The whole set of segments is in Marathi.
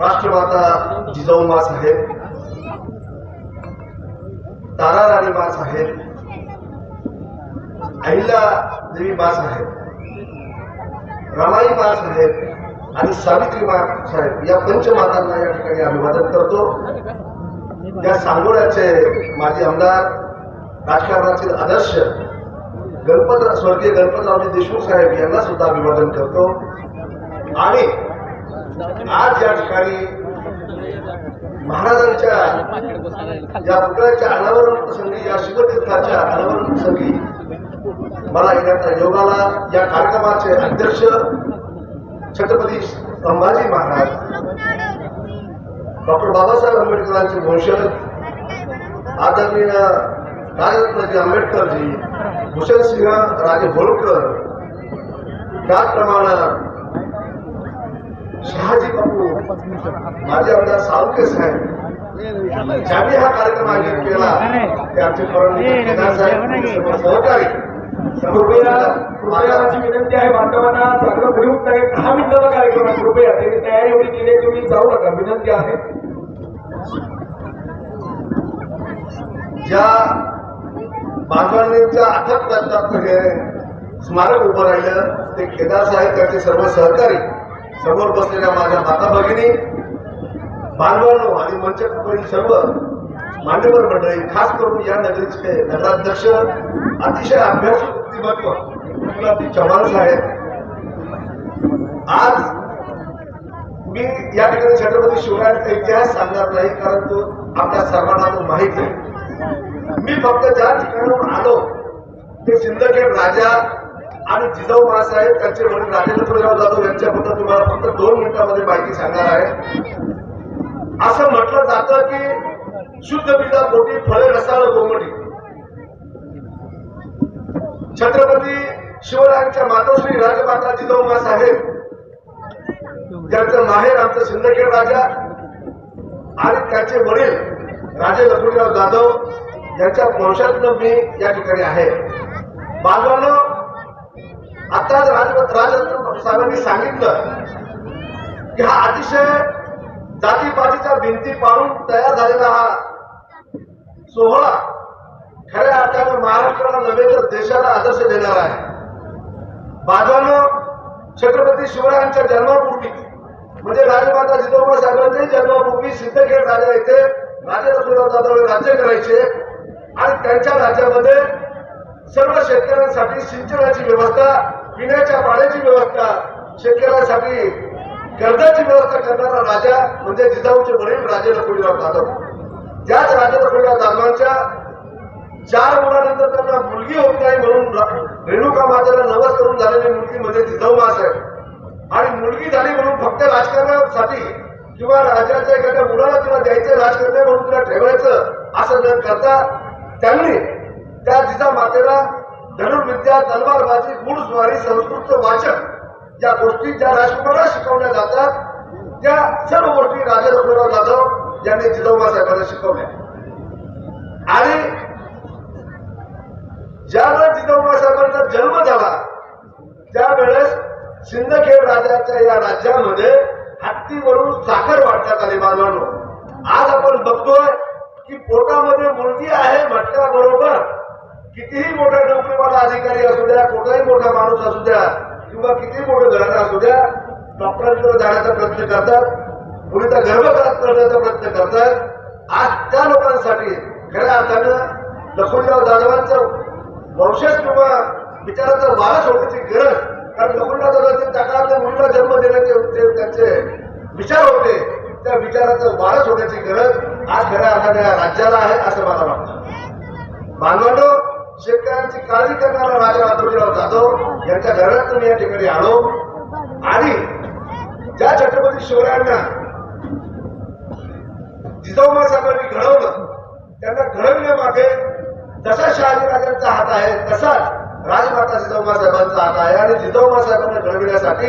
राष्ट्रमाता जिजाऊ साहेब तारा राणी साहेब अहिल्या देवी साहेब रमाई साहेब आणि सावित्री साहेब या पंचमातांना या ठिकाणी अभिवादन करतो. या सांगोड्याचे माजी आमदार राजकारणातील आदर्श गणपत स्वर्गीय गणपतरावजी देशमुख साहेब यांना सुद्धा अभिवादन करतो. आणि आज या ठिकाणी महाराजांच्या या पुतळ्याच्या अनावरण प्रसंगी या शिवतीर्थाच्या अनावरण प्रसंगी मला येण्याचा योगाला या कार्यक्रमाचे अध्यक्ष छत्रपती संभाजी महाराज डॉक्टर बाबासाहेब आंबेडकरांचे वंशज आदरणीय राजरत्नजी आंबेडकरजी भूषणसिंह राजे होळकर त्याचप्रमाणे शहाजी बापू माझे आता साळुके साहेब ज्याने हा कार्यक्रम आयोजित केला ते आमचे सहकारी कृपया कृपया विनंती आहे बांधवांना चांगलं प्रयुक्त आहे दहा मिनिटाचा कार्यक्रम आहे कृपया त्यांनी तयारी एवढी केली आहे, तुम्ही जाऊ नका. विनंती आहे. ज्या बांधवांच्या अथक प्रयत्नात स्मारक उभं राहिलं ते केदार साहेब त्याचे सर्व सहकारी समोर बसलेल्या माझ्या माता भगिनी बांधवांनो आणि मंचकावरील सर्व मान्यवर मंडळी खास करून या नगरीचे नगराध्यक्ष अतिशय अभ्यास व्यक्तिमत्व गुलाबजी चव्हाण साहेब. आज मी या ठिकाणी छत्रपती शिवरायांचा इतिहास सांगणार नाही कारण तो आपल्या सर्वांना तो आहे. मी फक्त ज्या ठिकाणाहून आलो ते सिंदखेड राजा आणि जिजाऊ महासाहेब त्यांचे वडील राजेंद्रराव जाधव यांच्याबद्दल तुम्हाला फक्त दोन मिनिटांमध्ये माहिती सांगणार आहे. असं म्हटलं जातं की शुद्ध बिजा पोटी फळे रसाळ गोमटी. छत्रपती शिवरायांच्या मातोश्री राजमाता जिजाऊ महासाहेब त्यांचं माहेर आमचं सिंदखेड राजा आणि त्यांचे वडील राजे लक्ष्मीराव जाधव यांच्या वंशातनं मी या ठिकाणी आहे. बांधवांनो आताच राज राजरत्न साहेबांनी सांगितलं की हा अतिशय जातीपातीच्या भिंती पाडून तयार झालेला हा सोहळा खऱ्या अर्थानं महाराष्ट्राला नव्हे तर देशाला आदर्श देणार आहे. बांधवांनो छत्रपती शिवरायांच्या जन्मापूर्वी म्हणजे राजमाता जिजाऊबा साहेबांच्या जन्मापूर्वी सिद्धखेड राजा येथे राजे जाधव राज्य करायचे आणि त्यांच्या राज्यामध्ये सर्व शेतकऱ्यांसाठी सिंचनाची व्यवस्था पिण्याच्या पाण्याची व्यवस्था शेतकऱ्यासाठी कर्जाची व्यवस्था करणारा राजा म्हणजे जिजाऊचे वडील राजे लक्ष्मीराव जाधव. त्याच राजे लक्ष्मीराव जाधवांच्या चार मुलानंतर त्यांना मुलगी होत नाही म्हणून रेणुका मातेला नवस करून झालेली मुलगी म्हणजे जिजाऊ मासाहेब आणि मुलगी झाली म्हणून फक्त राजकारणासाठी किंवा राजाच्या एखाद्या मुलाला तुला द्यायचं राजकारण म्हणून तुला ठेवायचं असं न करता त्यांनी त्या जिजा मातेला धनुर्विद्या तलवारबाजी घुडस्वारी संस्कृत वाचन या गोष्टी ज्या राजकुमाराला शिकवल्या जातात त्या सर्व गोष्टी राजा लक्ष्मणराव जाधव यांनी चिदंबा साहेबांना शिकवल्या. आणि ज्यावेळेस चिदंबा साहेबांचा जन्म झाला त्यावेळेस सिंदखेड राजाच्या या राज्यामध्ये हत्तीवरून साखर वाटण्यात आली बांधवांनो आज आपण बघतोय की पोटामध्ये मुलगी आहे म्हटल्याबरोबर कितीही मोठा नोकरीवाला अधिकारी असू द्या कुठलाही मोठा माणूस असू द्या किंवा कितीही मोठं घराणं असू द्या डॉक्टरांकडे जाण्याचा प्रयत्न करतात मुलीचा गर्भपात करण्याचा प्रयत्न करतात. आज त्या लोकांसाठी खऱ्या अर्थानं लक्ष्मणराव जाधवांचं वंशज किंवा विचाराचा वारस होण्याची गरज कारण लक्ष्मणराव जाधवांच्या त्या काळात मुलीला जन्म देण्याचे जे त्यांचे विचार होते त्या विचाराचा वारस होण्याची गरज आज खऱ्या अर्थाने या राज्याला आहे असं मला वाटतं. बांधवांनो शेतकऱ्यांची काळजी करणारा राजा माधवजीराव जाधव यांच्या घरात मी या ठिकाणी आलो. आणि ज्या छत्रपती शिवरायांना जिजाऊमा साहेबांनी घडवलं त्यांना घडविण्यामागे जसा शहाजीराजांचा हात आहे तसाच राजमाता जिजाऊमा साहेबांचा हात आहे. आणि जिजाऊमा साहेबांना घडविण्यासाठी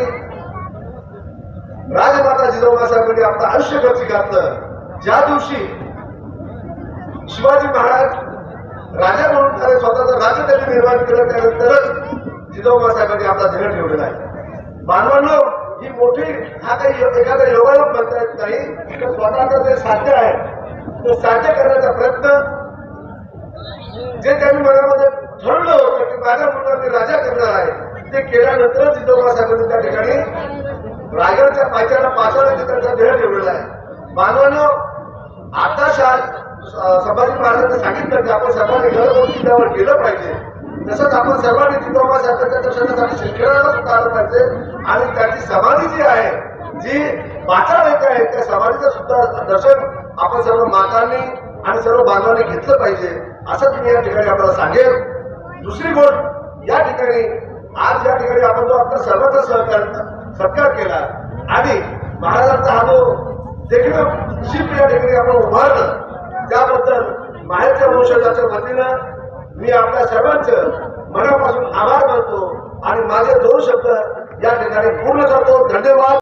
राजमाता जिजाऊमा साहेबांनी आपलं आयुष्य खर्ची घातलं. ज्या दिवशी शिवाजी महाराज राजा म्हणून त्याने स्वतःचं राज्य त्यांनी निर्माण केलं त्यानंतरच जिजाऊबा साहेबांनी आपला ध्येय ठेवलेला आहे. मानवांनो ही मोठी हा काही एखादा योगायोग म्हणता येत नाही तर स्वतःचं जे साध्य आहे ते साध्य करण्याचा प्रयत्न जे त्यांनी मनामध्ये ठरलं होतं की माझ्या मुलांनी राजा करणार आहे ते केल्यानंतर जिजाऊबा साहेबांनी त्या ठिकाणी रायगडच्या पायथ्याला पाचवण्याचा त्यांचा ध्येय ठेवलेला आहे. मानवानं आता शाळा संभाजी महाराजांनी सांगितलं की आपण सर्वांनी घर गेलं पाहिजे. तसंच आपण सर्वांनी जिजाऊबा साहेबांच्या दर्शनासाठी शिक्षणाला सुद्धा आलं पाहिजे. आणि त्याची समाधी जी आहे जी पाचाळ येते आहे त्या समाधीचं सुद्धा दर्शन आपण सर्व मातांनी आणि सर्व बांधवांनी घेतलं पाहिजे. असं मी या ठिकाणी आपल्याला सांगेल दुसरी गोष्ट या ठिकाणी आज या ठिकाणी आपण जो आपला सर्वांचा सहकार सत्कार केला आणि महाराजांचा हा जो देखील शिफ्ट या ठिकाणी आपण उभारलं त्याबद्दल माहेरच्या वंशजाच्या वतीनं मी आपल्या सर्वांचं मनापासून आभार मानतो आणि माझे दोन शब्द या ठिकाणी पूर्ण करतो. धन्यवाद.